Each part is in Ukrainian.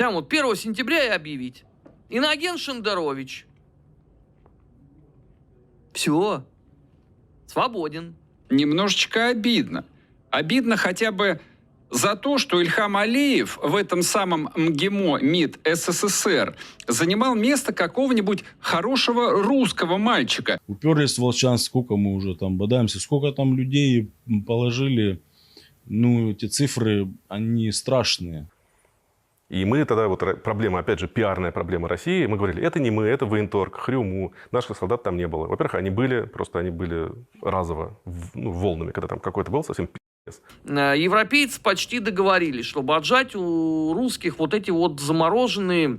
Там вот 1 сентября и объявить. Иноген Шендерович. Все. Свободен. Немножечко обидно. Обидно хотя бы за то, что Ильхам Алиев в этом самом МГИМО МИД СССР занимал место какого-нибудь хорошего русского мальчика. Уперлись в Волчанск, сколько мы уже там бодаемся, сколько там людей положили. Ну, эти цифры, они страшные. И мы тогда, вот проблема, опять же, пиарная проблема России, мы говорили, это не мы, это военторг, Хрюму, наших солдат там не было. Во-первых, они были, просто они были разово, ну, волнами, когда там какой-то был совсем пи***ц. Э, Европейцы почти договорились, чтобы отжать у русских вот эти вот замороженные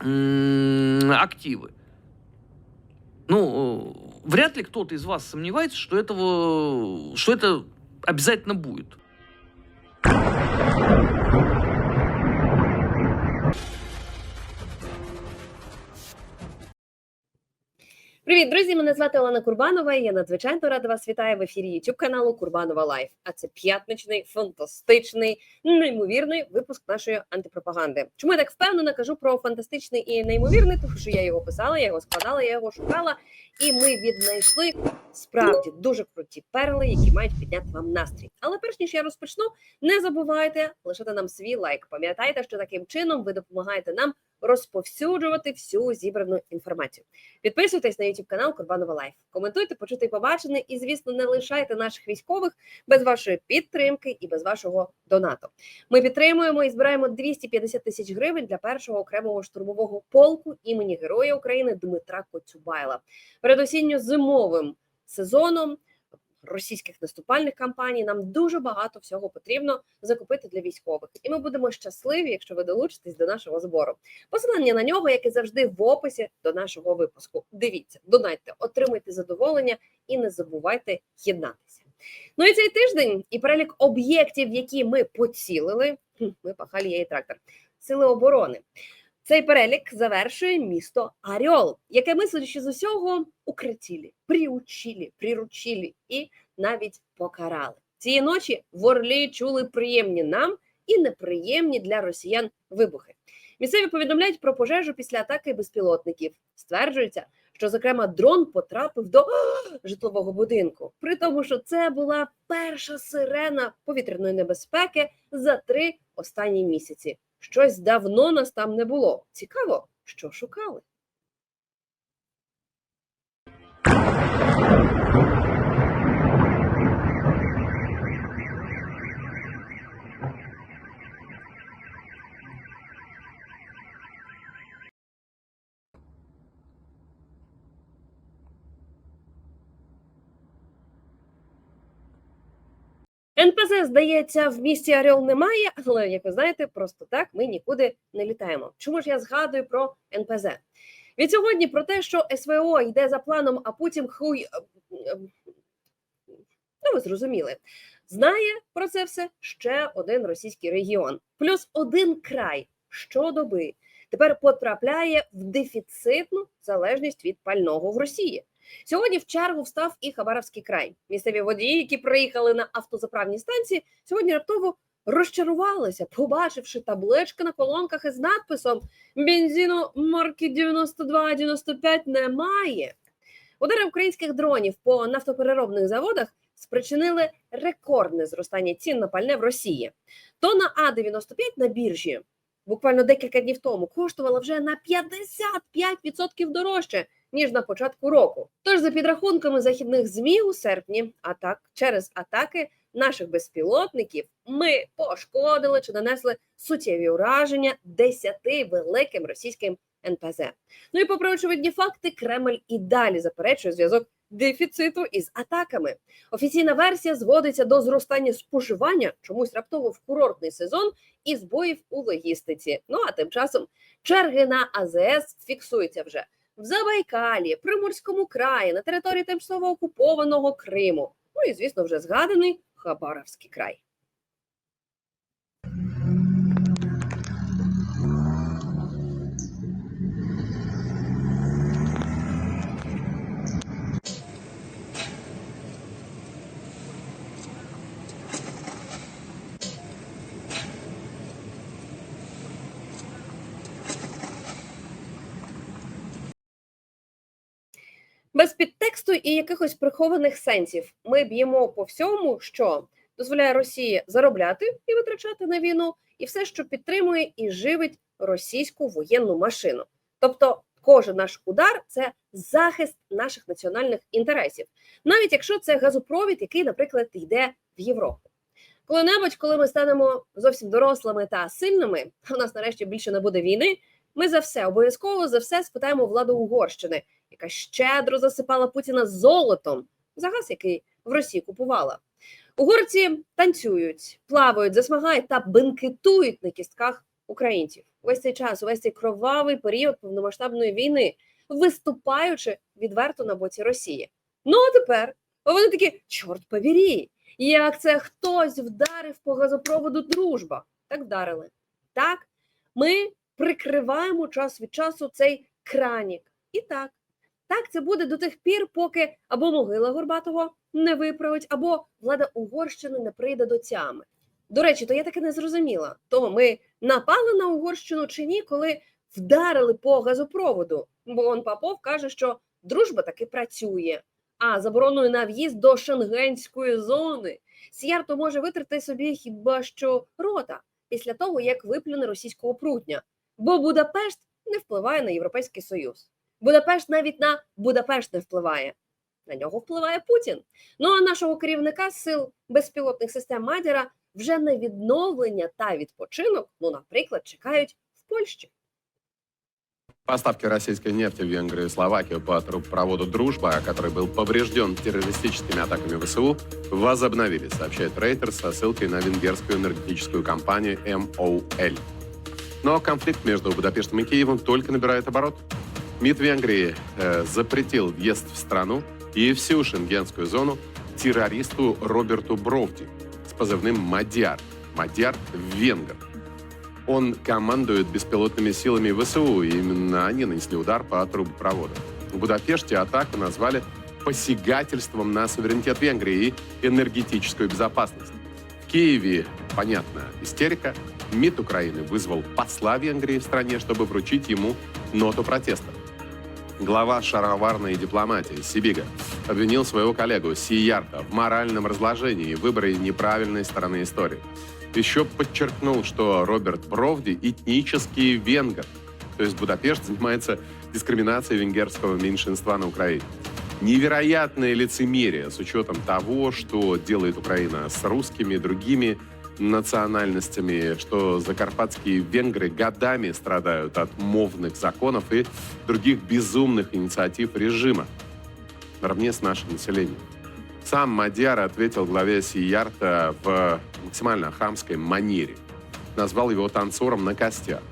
активы. Ну, э, вряд ли кто-то из вас сомневается, что этого, что это обязательно будет. Привіт, друзі! Мене звати Олена Курбанова. і Я надзвичайно рада вас вітаю в ефірі YouTube каналу Курбанова Лайф. А це п'ятничний, фантастичний, неймовірний випуск нашої антипропаганди. Чому я так впевнено кажу про фантастичний і неймовірний? Тому що я його писала, я його складала, я його шукала, і ми віднайшли справді дуже круті перли, які мають підняти вам настрій. Але перш ніж я розпочну, не забувайте лишити нам свій лайк. Пам'ятайте, що таким чином ви допомагаєте нам розповсюджувати всю зібрану інформацію. Підписуйтесь на YouTube канал Курбанова Лайф. Коментуйте, почути і побачене, і звісно, не лишайте наших військових без вашої підтримки і без вашого донату. Ми підтримуємо і збираємо 250 тисяч гривень для першого окремого штурмового полку імені Героя України Дмитра Коцюбайла. Перед осінньо-зимовим сезоном. Російських наступальних кампаній нам дуже багато всього потрібно закупити для військових, і ми будемо щасливі, якщо ви долучитесь до нашого збору. Посилання на нього, як і завжди, в описі до нашого випуску. Дивіться, донайте, отримуйте задоволення і не забувайте єднатися. Ну і цей тиждень і перелік об'єктів, які ми поцілили. Ми пахалі і трактор. Сили оборони. Цей перелік завершує місто Аріол, яке ми, судячи з усього, укритілі, приучили, приручили і навіть покарали. Цієї ночі в Орлі чули приємні нам і неприємні для росіян вибухи. Місцеві повідомляють про пожежу після атаки безпілотників. Стверджується, що зокрема дрон потрапив до житлового будинку, при тому, що це була перша сирена повітряної небезпеки за три останні місяці. Щось давно нас там не було. Цікаво, що шукали. НПЗ, здається, в місті Орел немає, але як ви знаєте, просто так ми нікуди не літаємо. Чому ж я згадую про НПЗ? Від сьогодні про те, що СВО йде за планом, а потім хуй. е, е, Ну, ви зрозуміли. Знає про це все ще один російський регіон, плюс один край щодоби тепер потрапляє в дефіцитну залежність від пального в Росії. Сьогодні в чергу встав і Хабаровський край. Місцеві водії, які приїхали на автозаправні станції, сьогодні раптово розчарувалися, побачивши таблички на колонках із надписом бензину марки 92-95 немає. Удари українських дронів по нафтопереробних заводах спричинили рекордне зростання цін на пальне в Росії. Тонна А-95 на біржі буквально декілька днів тому коштувала вже на 55% дорожче ніж на початку року. Тож, за підрахунками західних змі у серпні, атак через атаки наших безпілотників, ми пошкодили чи нанесли суттєві ураження десяти великим російським НПЗ. Ну і попри очевидні факти, Кремль і далі заперечує зв'язок дефіциту із атаками. Офіційна версія зводиться до зростання споживання чомусь раптово в курортний сезон і збоїв у логістиці. Ну а тим часом черги на АЗС фіксуються вже в Забайкалі, Приморському краї, на території тимчасово окупованого Криму. Ну і звісно, вже згаданий Хабаровський край. Без підтексту і якихось прихованих сенсів ми б'ємо по всьому, що дозволяє Росії заробляти і витрачати на війну, і все, що підтримує і живить російську воєнну машину. Тобто, кожен наш удар це захист наших національних інтересів, навіть якщо це газопровід, який, наприклад, йде в Європу. Коли-небудь, коли ми станемо зовсім дорослими та сильними, в нас нарешті більше не буде війни. Ми за все обов'язково за все спитаємо владу Угорщини, яка щедро засипала Путіна золотом за газ, який в Росії купувала. Угорці танцюють, плавають, засмагають та бенкетують на кістках українців. Весь цей час, увесь цей кровавий період повномасштабної війни, виступаючи відверто на боці Росії. Ну а тепер вони такі: чорт повірі, як це хтось вдарив по газопроводу дружба. Так вдарили. Так, ми прикриваємо час від часу цей кранік. І так, так це буде до тих пір, поки або могила Горбатого не виправить, або влада Угорщини не прийде до тями. До речі, то я таки не зрозуміла, то ми напали на Угорщину чи ні, коли вдарили по газопроводу. Бо он Попов каже, що дружба таки працює. А забороною на в'їзд до шенгенської зони Сіярто може витерти собі хіба що рота після того, як виплюне російського прутня. Бо Будапешт не впливає на Європейський Союз. Будапешт навіть на Будапешт не впливає. На нього впливає Путін. Ну а нашого керівника сил безпілотних систем Мадяра вже на відновлення та відпочинок, ну, наприклад, чекають в Польщі. Поставки российской нефти в Венгрию и Словакию по трубопроводу «Дружба», который был поврежден террористическими атаками ВСУ, возобновились, сообщает Рейтер со ссылкой на венгерскую энергетическую компанию MOL. Но конфликт между Будапештом и Киевом только набирает оборот. МИД Венгрии э, запретил въезд в страну и всю шенгенскую зону террористу Роберту Бровди с позывным «Мадьяр». «Мадьяр» — венгер. Он командует беспилотными силами ВСУ, и именно они нанесли удар по трубопроводу. В Будапеште атаку назвали посягательством на суверенитет Венгрии и энергетическую безопасность. В Киеве, понятно, истерика. МИД Украины вызвал посла Венгрии в стране, чтобы вручить ему ноту протеста. Глава шароварной дипломатии Сибига обвинил своего коллегу Сиярта в моральном разложении и выборе неправильной стороны истории. Еще подчеркнул, что Роберт Бровди этнический венгер, то есть Будапешт занимается дискриминацией венгерского меньшинства на Украине. Невероятное лицемерие с учетом того, что делает Украина с русскими и другими национальностями, что закарпатские венгры годами страдают от мовных законов и других безумных инициатив режима наравне с нашим населением. Сам Мадьяр ответил главе Сиярта в максимально хамской манере. Назвал его танцором на костях.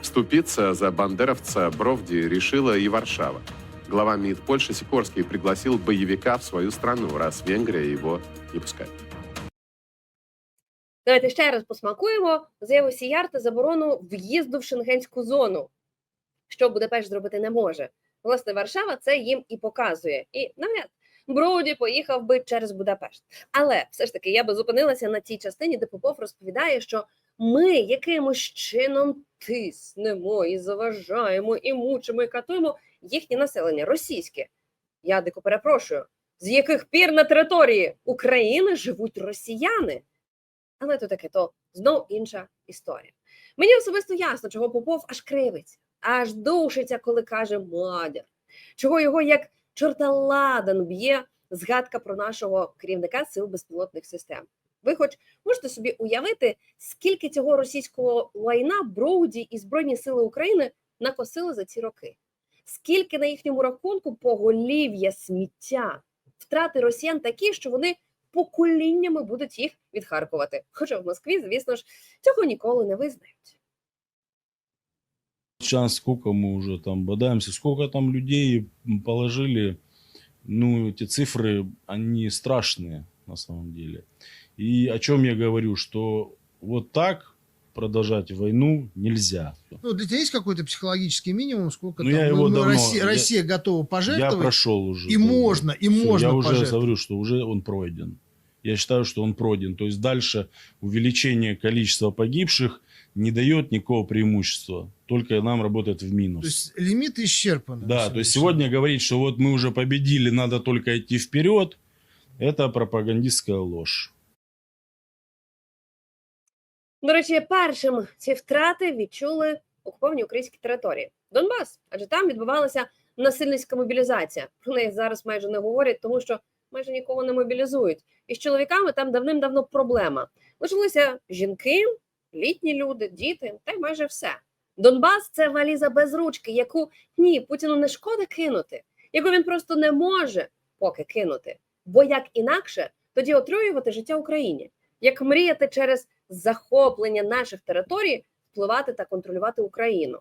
Вступиться за бандеровца Бровди решила и Варшава. Глава МИД Польши Сикорский пригласил боевика в свою страну, раз Венгрия его не пускает. Давайте ще раз посмакуємо заяву Сіярта заборону в'їзду в шенгенську зону, що Будапешт зробити не може. Власне, Варшава це їм і показує. І навряд Броуді поїхав би через Будапешт. Але все ж таки я би зупинилася на цій частині, де Попов розповідає, що ми якимось чином тиснемо і заважаємо, і мучимо, і катуємо їхнє населення російське. Я дико перепрошую, з яких пір на території України живуть росіяни? Але то таке, то знов інша історія. Мені особисто ясно, чого Попов аж кривиться, аж душиться, коли каже мадяр, чого його як чорта ладан б'є згадка про нашого керівника сил безпілотних систем. Ви хоч можете собі уявити, скільки цього російського лайна Броуді і Збройні Сили України накосили за ці роки? Скільки на їхньому рахунку поголів'я сміття, втрати росіян такі, що вони поколіннями будуть їх відхаркувати. Хоча в Москві, звісно ж, цього ніколи не визнають. Сейчас сколько мы уже там бодаемся, сколько там людей положили, ну, эти цифры, они страшные на самом деле. И о чем я говорю, что вот так продолжать войну нельзя. Ну, для тебя есть какой-то психологический минимум, сколько Ну, там я его ну, давно- Россия, я- Россия готова Я пожертвовать? прошел уже. и можно, и Всё, можно Я уже говорю, что уже он пройден. Я считаю, что он пройден. То есть дальше увеличение количества погибших не дает никакого преимущества, только нам работает в минус. То есть лимиты исчерпаны. Да, то есть сегодня говорить, что вот мы уже победили, надо только идти вперед, это пропагандистская ложь. До речі, першим ці втрати відчули окуповані українські території. Донбас, адже там відбувалася насильницька мобілізація. Про неї зараз майже не говорять, тому що майже нікого не мобілізують. І з чоловіками там давним-давно проблема. Лишилися жінки, літні люди, діти, та й майже все. Донбас це валіза без ручки, яку ні, Путіну не шкода кинути, яку він просто не може поки кинути. Бо як інакше тоді отруювати життя Україні, як мріяти через захоплення наших територій впливати та контролювати Україну.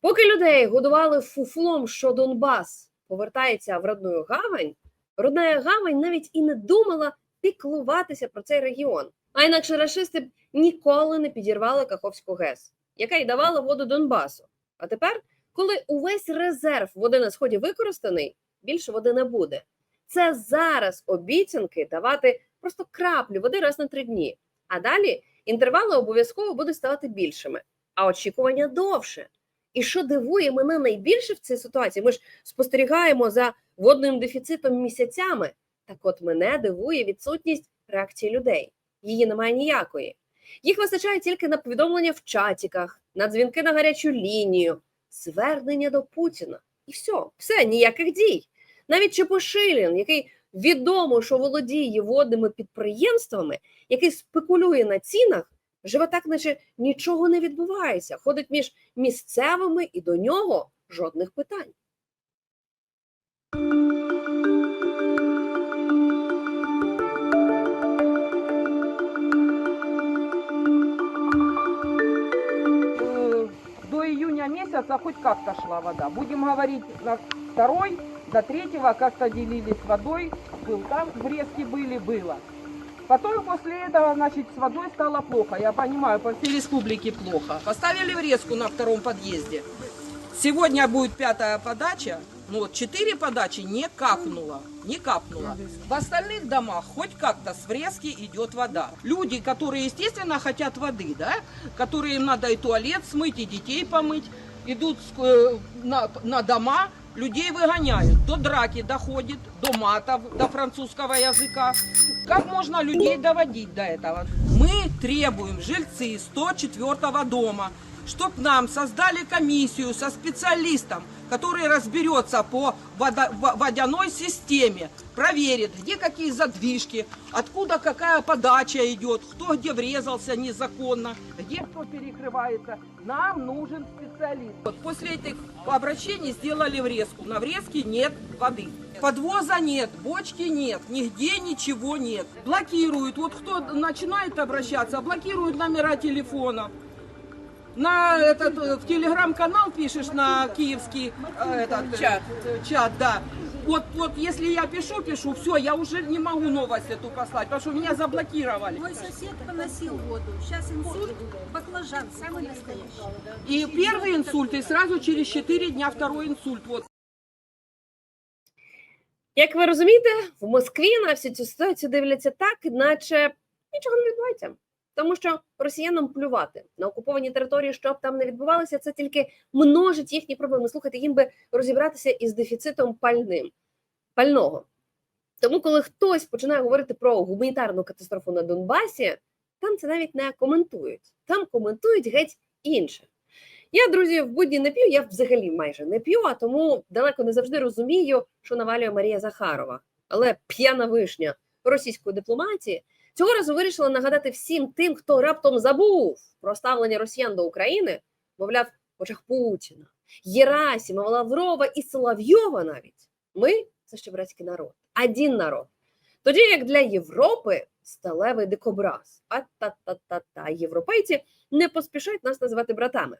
Поки людей годували фуфлом, що Донбас повертається в родную гавань, родная гавань навіть і не думала піклуватися про цей регіон. А інакше рашисти б ніколи не підірвали Каховську ГЕС, яка й давала воду Донбасу. А тепер, коли увесь резерв води на сході використаний, більше води не буде. Це зараз обіцянки давати просто краплю води раз на три дні. А далі інтервали обов'язково будуть ставати більшими, а очікування довше. І що дивує мене найбільше в цій ситуації, ми ж спостерігаємо за водним дефіцитом місяцями. Так от мене дивує відсутність реакції людей. Її немає ніякої. Їх вистачає тільки на повідомлення в чатіках, на дзвінки на гарячу лінію, звернення до Путіна. І все, все, ніяких дій. Навіть Чепошилін, який відомо, що володіє водними підприємствами, який спекулює на цінах, живе так, наче нічого не відбувається, ходить між місцевими і до нього жодних питань. э, до июня месяца хоть как-то шла вода. Будем говорить, на второй до третьего как-то делились водой. Был там, врезки были, было. Потом после этого, значит, с водой стало плохо. Я понимаю, по всей республике плохо. Поставили врезку на втором подъезде. Сегодня будет пятая подача. Ну вот четыре подачи не капнуло, не капнуло. В остальных домах хоть как-то с врезки идет вода. Люди, которые, естественно, хотят воды, да, которые им надо и туалет смыть, и детей помыть, идут э, на, на дома, людей выгоняют. До драки доходит, до матов, до французского языка. Как можно людей доводить до этого? Мы требуем, жильцы 104 дома, чтобы нам создали комиссию со специалистом, который разберется по водо- во- водяной системе, проверит, где какие задвижки, откуда какая подача идет, кто где врезался незаконно, где кто перекрывается. Нам нужен специалист. Вот после этих обращений сделали врезку. На врезке нет воды. Подвоза нет, бочки нет, нигде ничего нет. Блокируют. Вот кто начинает обращаться, блокируют номера телефона на этот э, в телеграм-канал пишешь на киевский э, этот чат, чат, да. Вот, вот если я пишу, пишу, все, я уже не могу новость эту послать, потому что меня заблокировали. Мой сосед поносил воду. Сейчас инсульт, баклажан, самый настоящий. И первый инсульт, и сразу через 4 дня второй инсульт. Вот. Як ви розумієте, в Москві на всю цю ситуацію дивляться так, наче нічого не відбувається. Тому що росіянам плювати на окуповані території, що б там не відбувалося, це тільки множить їхні проблеми. Слухайте, їм би розібратися із дефіцитом пальним пального. Тому, коли хтось починає говорити про гуманітарну катастрофу на Донбасі, там це навіть не коментують. Там коментують геть інше. Я, друзі, в будні не п'ю, я взагалі майже не п'ю, а тому далеко не завжди розумію, що навалює Марія Захарова. Але п'яна вишня російської дипломатії цього разу вирішила нагадати всім тим, хто раптом забув про ставлення росіян до України, мовляв, в очах Путіна, Єрасімова, Лаврова і Соловйова навіть. Ми це ще братський народ, один народ. Тоді як для Європи сталевий дикобраз. А та-та-та-та європейці не поспішають нас називати братами.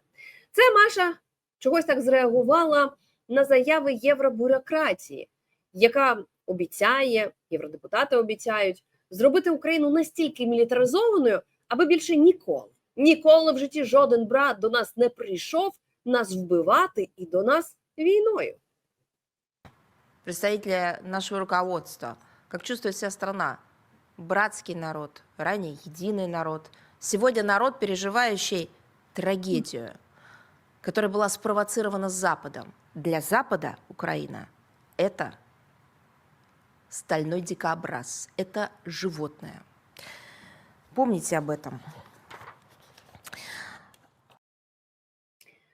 Це Маша чогось так зреагувала на заяви євробюрократії, яка обіцяє, євродепутати обіцяють зробити Україну настільки мілітаризованою, аби більше ніколи, ніколи в житті жоден брат до нас не прийшов нас вбивати і до нас війною. представителя нашего руководства, как чувствует вся страна. Братский народ, ранее единый народ. Сегодня народ, переживающий трагедию, которая была спровоцирована Западом. Для Запада Украина – это стальной дикобраз, это животное. Помните об этом.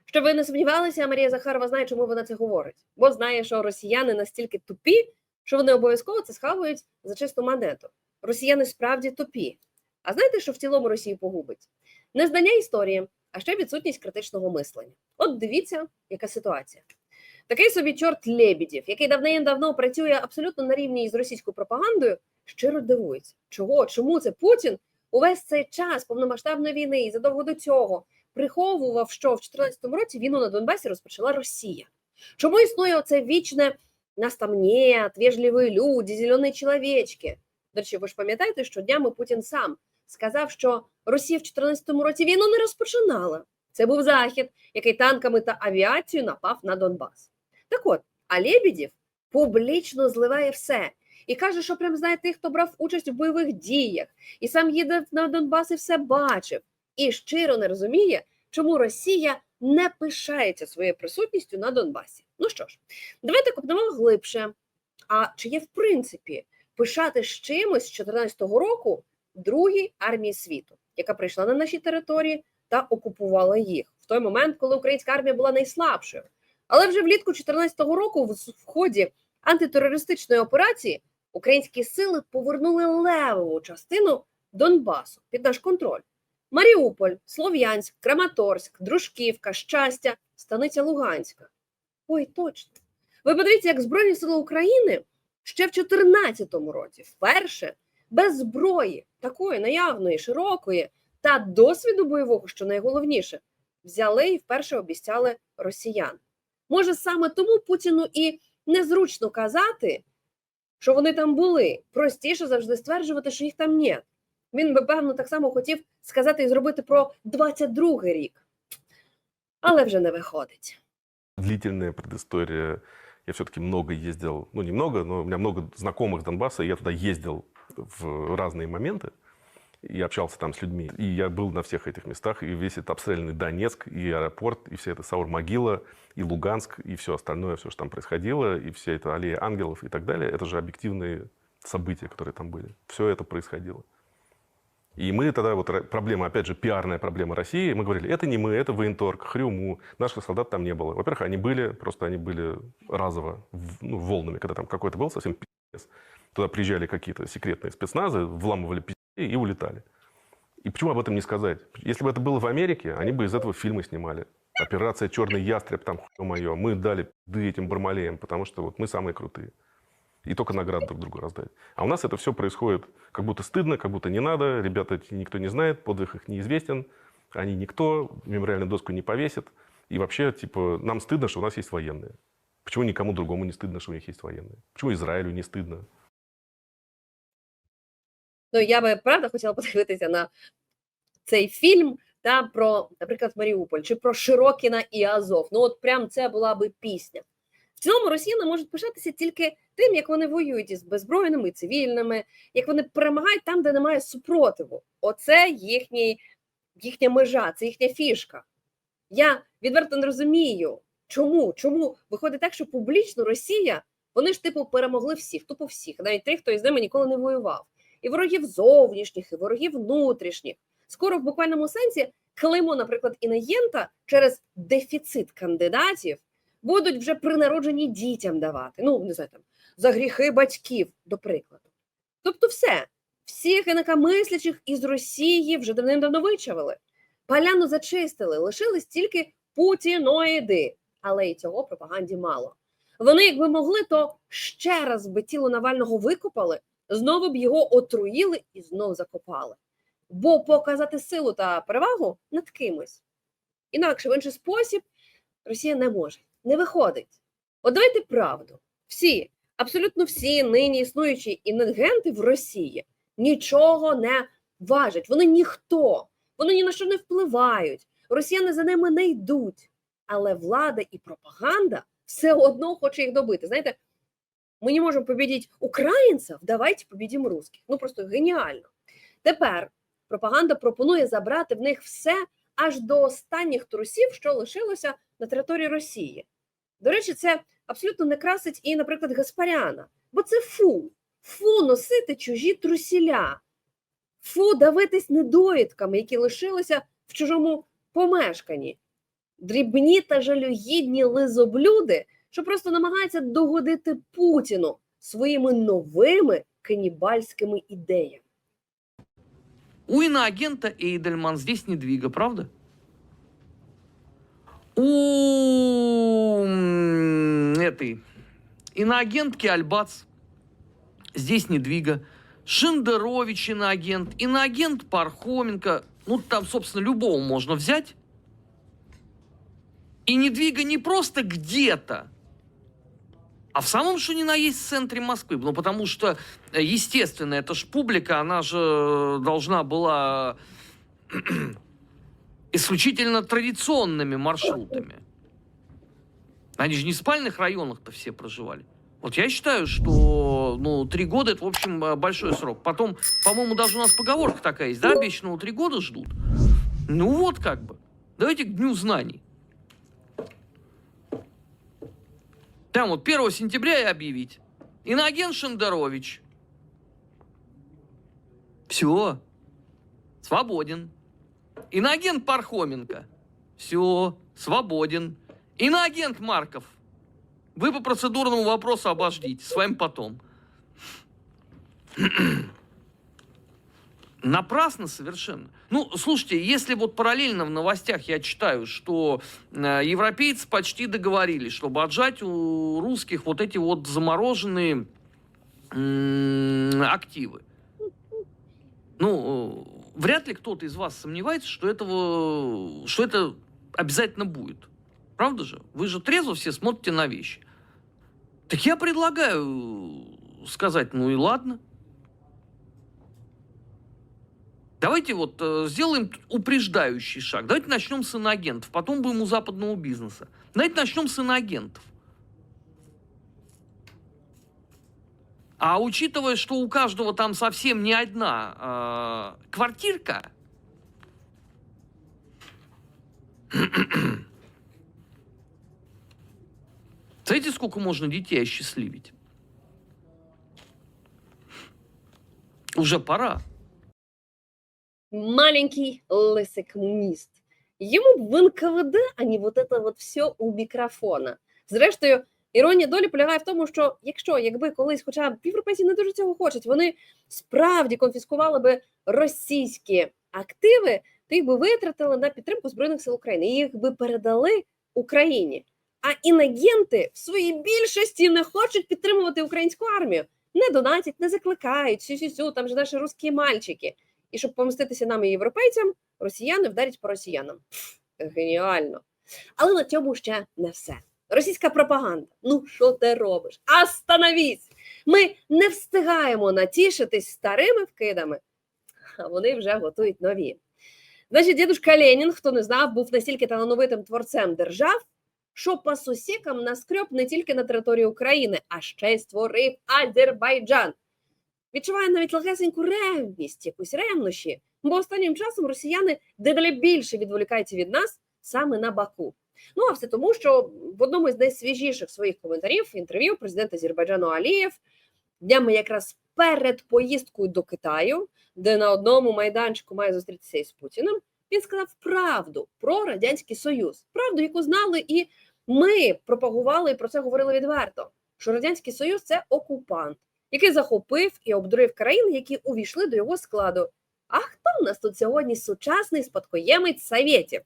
Щоб ви не сумнівалися, Марія Захарова знає, чому вона це говорить. Бо знає, що росіяни настільки тупі, що вони обов'язково це схавають за чисту монету. Росіяни справді тупі. А знаєте, що в цілому Росію погубить? Незнання історії, а ще відсутність критичного мислення. От дивіться, яка ситуація. Такий собі чорт Лебідєв, який давним-давно працює абсолютно на рівні з російською пропагандою, щиро дивується, чого, чому це Путін увесь цей час повномасштабної війни і задовго до цього приховував, що в 2014 році війну на Донбасі розпочала Росія. Чому існує оце вічне нас там нет, вежливі люди, зелені чоловічки? До речі, ви ж пам'ятаєте, що днями Путін сам сказав, що Росія в 2014 році війну не розпочинала. Це був захід, який танками та авіацією напав на Донбас. Так от, а Лебедєв публічно зливає все і каже, що прям знає тих, хто брав участь у бойових діях, і сам їде на Донбас і все бачив і щиро не розуміє, чому Росія не пишається своєю присутністю на Донбасі. Ну що ж, давайте копнемо глибше. А чи є в принципі пишати з чимось з 2014 року другій армії світу, яка прийшла на наші території та окупувала їх в той момент, коли українська армія була найслабшою? Але вже влітку 2014 року, в ході антитерористичної операції, українські сили повернули левову частину Донбасу під наш контроль. Маріуполь, Слов'янськ, Краматорськ, Дружківка, Щастя, Станиця Луганська. Ой, точно. Ви подивіться, як Збройні Сили України ще в 2014 році вперше без зброї, такої наявної, широкої та досвіду бойового, що найголовніше, взяли і вперше обіцяли росіян. Може, саме тому Путіну і незручно казати, що вони там були. Простіше завжди стверджувати, що їх там нет. Він би, певно, так само хотів сказати і зробити про 22-й рік. Але вже не виходить. Длительная предыстория. Я все-таки много ездил, ну, немного, но у меня много знакомых Донбасса, и я туда ездил в разные моменты И общался там с людьми. И я был на всех этих местах, и весь этот обстрелянный Донецк, и аэропорт, и вся эта Саур-могила, и Луганск, и все остальное, все, что там происходило, и вся эта аллея ангелов и так далее, это же объективные события, которые там были. Все это происходило. И мы тогда, вот проблема, опять же, пиарная проблема России, мы говорили, это не мы, это военторг, Хрюму, наших солдат там не было. Во-первых, они были, просто они были разово, ну, волнами, когда там какой-то был совсем пи***ц. Туда приезжали какие-то секретные спецназы, вламывали пи***и и улетали. И почему об этом не сказать? Если бы это было в Америке, они бы из этого фильмы снимали. Операция «Черный ястреб», там, мое, мы дали пизды этим бармалеям, потому что вот мы самые крутые. И только награды друг другу раздать. А у нас это все происходит как будто стыдно, как будто не надо. Ребята никто не знает, подвиг их неизвестен. Они никто, мемориальную доску не повесит. И вообще, типа, нам стыдно, что у нас есть военные. Почему никому другому не стыдно, что у них есть военные? Почему Израилю не стыдно? Ну, я би правда хотіла подивитися на цей фільм та про, наприклад, Маріуполь чи про Широкіна і Азов. Ну, от прям це була би пісня. В цілому росіяни можуть пишатися тільки тим, як вони воюють із беззбройними, цивільними, як вони перемагають там, де немає супротиву. Оце їхній, їхня межа, це їхня фішка. Я відверто не розумію, чому, чому виходить так, що публічно Росія, вони ж типу перемогли всіх, тупо всіх, навіть тих, хто із ними ніколи не воював. І ворогів зовнішніх, і ворогів внутрішніх. Скоро в буквальному сенсі клеймо, наприклад, інагента через дефіцит кандидатів будуть вже при народженні дітям давати. Ну, не знаю, там, за гріхи батьків, до прикладу. Тобто, все, всіх інакомислячих із Росії вже давним-давно вичавили. Поляну зачистили, лишились тільки путіноїди, але і цього пропаганді мало. Вони, якби могли, то ще раз би тіло Навального викопали, знову б його отруїли і знов закопали. Бо показати силу та перевагу над кимось. Інакше в інший спосіб Росія не може, не виходить. От давайте правду. Всі, абсолютно всі нині існуючі інагенти в Росії нічого не важать. Вони ніхто, вони ні на що не впливають. Росіяни за ними не йдуть. Але влада і пропаганда все одно хоче їх добити. Знаєте, ми не можемо побідіть українців, давайте побідімо русських. Ну просто геніально. Тепер пропаганда пропонує забрати в них все аж до останніх трусів, що лишилося на території Росії. До речі, це абсолютно не красить і, наприклад, Гаспаряна, бо це фу. Фу носити чужі трусіля, фу давитись недоїдками, які лишилися в чужому помешканні. Дрібні та жалюгідні лизоблюди, що просто намагаються догодити Путіну своїми новими канібальськими ідеями. У иноагента Эйдельман здесь недвига, правда? У этой иноагентки Альбац здесь недвига. Шендерович иноагент, иноагент Пархоменко. Ну, там, собственно, любого можно взять. И недвига не просто где-то, а в самом что ни на есть центре Москвы. Ну, потому что, э, естественно, это ж публика, она же должна была исключительно традиционными маршрутами. Они же не в спальных районах-то все проживали. Вот я считаю, что ну, три года это, в общем, э, большой срок. Потом, по-моему, даже у нас поговорка такая есть, да, обещанного три года ждут. Ну вот как бы. Давайте к Дню знаний. Там вот 1 сентября и объявить. Иноагент Шендерович. Все. Свободен. Иноагент Пархоменко. Все. Свободен. Иноагент Марков. Вы по процедурному вопросу обождите. С вами потом. Напрасно совершенно. Ну, слушайте, если вот параллельно в новостях я читаю, что э, европейцы почти договорились, чтобы отжать у русских вот эти вот замороженные активы. Ну, э, вряд ли кто-то из вас сомневается, что этого, что это обязательно будет. Правда же? Вы же трезво все смотрите на вещи. Так я предлагаю сказать, ну и ладно. Давайте вот э, сделаем упреждающий шаг. Давайте начнем с иноагентов, потом будем у западного бизнеса. Давайте начнем с иноагентов. А учитывая, что у каждого там совсем не одна э, квартирка, знаете, сколько можно детей осчастливить? Уже пора. маленький лысый коммунист. Ему б в НКВД, а не вот это вот все у мікрофона. Зрештою, іронія долі полягає в тому, що якщо, якби колись, хоча б європейці не дуже цього хочуть, вони справді конфіскували би російські активи, то їх би витратили на підтримку Збройних сил України, і їх би передали Україні. А інагенти в своїй більшості не хочуть підтримувати українську армію. Не донатять, не закликають, сю-сю-сю, там же наші русські мальчики. І щоб помститися нам і європейцям, росіяни вдарять по росіянам. Геніально. Але на цьому ще не все. Російська пропаганда. Ну що ти робиш? Остановісь! Ми не встигаємо натішитись старими вкидами, а вони вже готують нові. Значить, дідушка Ленін, хто не знав, був настільки талановитим творцем держав, що по сусікам наскреб не тільки на території України, а ще й створив Азербайджан. Відчуває навіть легесеньку ревність, якусь ревнощі, бо останнім часом росіяни дедалі більше відволікаються від нас саме на Баку. Ну а все тому, що в одному з найсвіжіших своїх коментарів інтерв'ю президент Азербайджану Алієв днями якраз перед поїздкою до Китаю, де на одному майданчику має зустрітися із Путіним, він сказав правду про радянський союз, правду, яку знали, і ми пропагували і про це говорили відверто. Що радянський союз це окупант, який захопив і обдурив країни, які увійшли до його складу. А хто в нас тут сьогодні сучасний спадкоємець Совєтів?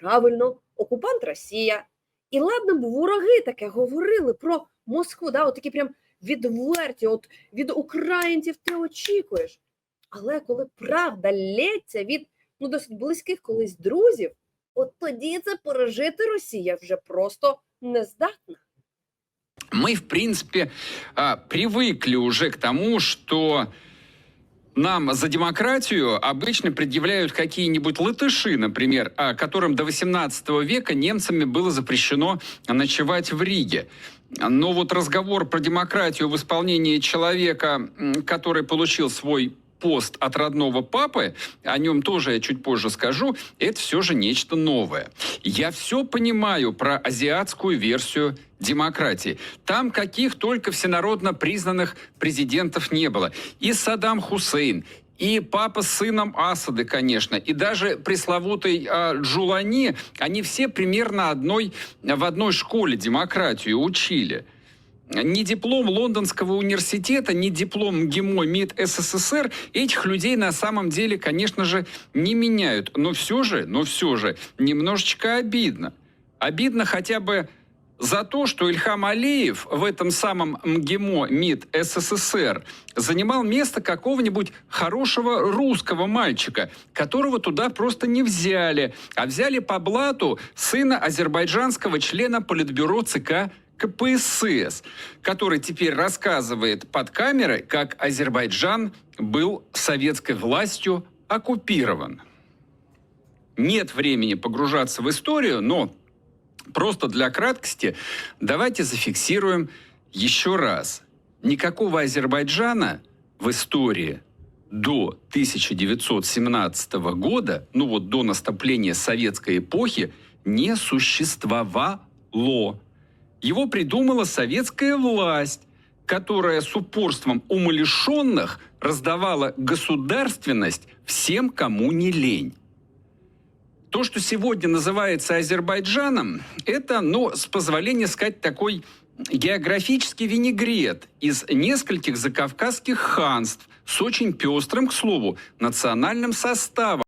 Правильно, окупант Росія. І ладно б вороги таке говорили про Москву, да, от такі прям відверті, от від українців ти очікуєш. Але коли правда лється від ну, досить близьких колись друзів, от тоді це пережити Росія вже просто не здатна. Мы, в принципе, а, привыкли уже к тому, что нам за демократию обычно предъявляют какие-нибудь латыши, например, а, которым до 18 века немцами было запрещено ночевать в Риге. Но вот разговор про демократию в исполнении человека, который получил свой пост от родного папы, о нем тоже я чуть позже скажу, это все же нечто новое. Я все понимаю про азиатскую версию демократии. Там каких только всенародно признанных президентов не было. И Саддам Хусейн, и папа с сыном Асады, конечно, и даже пресловутый э, Джулани, они все примерно одной, в одной школе демократию учили. Ни диплом Лондонского университета, ни диплом МГИМО МИД СССР этих людей на самом деле, конечно же, не меняют. Но все же, но все же, немножечко обидно. Обидно хотя бы за то, что Ильхам Алиев в этом самом МГИМО МИД СССР занимал место какого-нибудь хорошего русского мальчика, которого туда просто не взяли, а взяли по блату сына азербайджанского члена Политбюро ЦК КПСС, который теперь рассказывает под камерой, как Азербайджан был советской властью оккупирован. Нет времени погружаться в историю, но просто для краткости давайте зафиксируем еще раз. Никакого Азербайджана в истории до 1917 года, ну вот до наступления советской эпохи, не существовало. Его придумала советская власть, которая с упорством умалишенных раздавала государственность всем, кому не лень. То, что сегодня называется Азербайджаном, это, ну, с позволения сказать, такой географический винегрет из нескольких закавказских ханств с очень пестрым, к слову, национальным составом.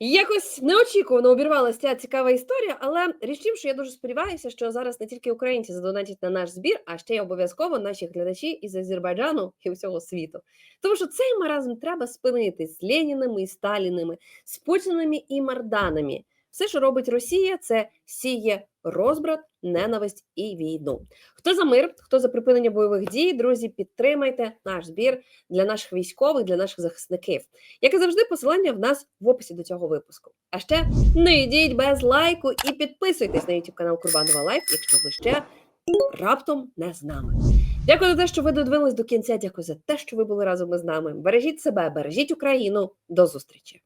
Якось неочікувано обірвалася ця цікава історія, але річ що я дуже сподіваюся, що зараз не тільки українці задонатять на наш збір, а ще й обов'язково наші глядачі із Азербайджану і усього світу. Тому що цей маразм треба спинити з Леніними і Сталіними, з Путіними і Марданами. Все, що робить Росія, це сіє розбрат, ненависть і війну. Хто за мир, хто за припинення бойових дій, друзі, підтримайте наш збір для наших військових, для наших захисників. Як і завжди, посилання в нас в описі до цього випуску. А ще не йдіть без лайку і підписуйтесь на YouTube канал Курбанова Лайф, якщо ви ще раптом не з нами. Дякую за те, що ви додивились до кінця. Дякую за те, що ви були разом із нами. Бережіть себе, бережіть Україну. До зустрічі!